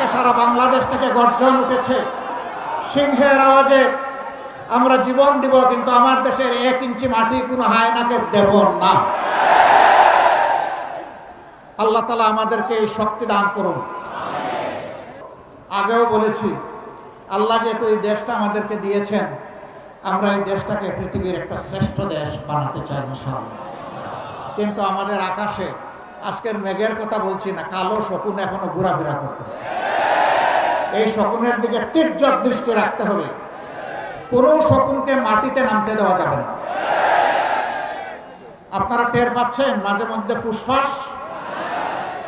আজকে সারা বাংলাদেশ থেকে গর্জন উঠেছে। সিংহের আওয়াজে আমরা জীবন দিব, কিন্তু আমার দেশের এক ইঞ্চি মাটি কোনো হায়নাকে দেব না। আল্লাহ তালা আমাদেরকে এই শক্তি দান করুন। আগেও বলেছি, আল্লাহ যেহেতু এই দেশটা আমাদেরকে দিয়েছেন, আমরা এই দেশটাকে পৃথিবীর একটা শ্রেষ্ঠ দেশ বানাতে চাই ইনশাআল্লাহ। কিন্তু আমাদের আকাশে আজকের মেঘের কথা বলছি না, কালো শকুন এখনও ঘোরাফেরা করতেছে। এই শকুনের দিকে তীর্যক দৃষ্টি রাখতে হবে। কোনো শকুনকে মাটিতে নামতে দেওয়া যাবে না। আপনারা টের পাচ্ছেন, মাঝে মধ্যে ফুসফাস?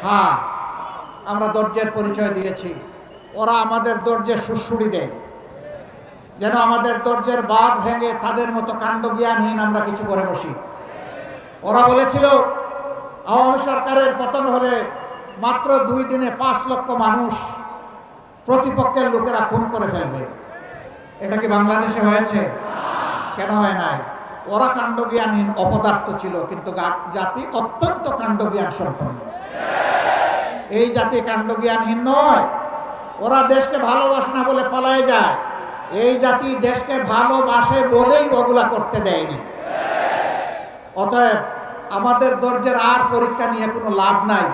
হ্যাঁ আমরা দরজের পরিচয় দিয়েছি। ওরা আমাদের দরজে সুশুড়ি দেয়। যেন আমাদের দরজের বাদ ভেঙে তাদের মতো কাণ্ড জ্ঞানহীন আমরা কিছু করে বসি। ওরা বলেছিল, আওয়ামী সরকারের পতন হলে মাত্র দুই দিনে পাঁচ লক্ষ মানুষ প্রতিপক্ষের লোকেরা খুন করে ফেলবে। এটা কি বাংলাদেশে হয়েছে? কেন হয় নাই? ওরা কাণ্ডজ্ঞানহীন অপদার্থ ছিল, কিন্তু জাতি অত্যন্ত কাণ্ডজ্ঞান সম্পন্ন। এই জাতি কাণ্ডজ্ঞানহীন নয়। ওরা দেশকে ভালোবাসে না বলে পালায় যায়। এই জাতি দেশকে ভালোবাসে বলেই ওগুলা করতে দেয়নি। অতএব আমাদের দর্জের আর পরীক্ষা নিয়ে কোনো লাভ নাই।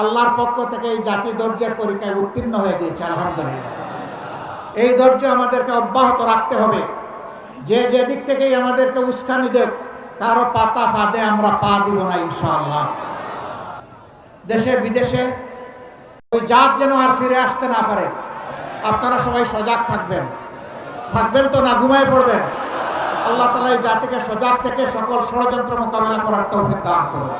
আল্লাহর পক্ষ থেকে এই জাতি দর্জের পরীক্ষায় উত্তীর্ণ হয়ে গিয়েছে, আলহামদুলিল্লাহ। এই ধৈর্য আমাদেরকে অব্যাহত রাখতে হবে। যে যে দিক থেকেই আমাদেরকে উস্কানি দেখ কারও পাতা ফাঁদে আমরা পা দিব না, ইনশাআল্লাহ। দেশে, বিদেশে ওই জাত যেন আর ফিরে আসতে না পারে। আপনারা সবাই সজাগ থাকবেন। থাকবেন তো না, ঘুমায় পড়বেন। আল্লাহ তালা এই জাতিকে সজাগ থেকে সকল ষড়যন্ত্র মোকাবেলা করার তৌফিক দান করুন।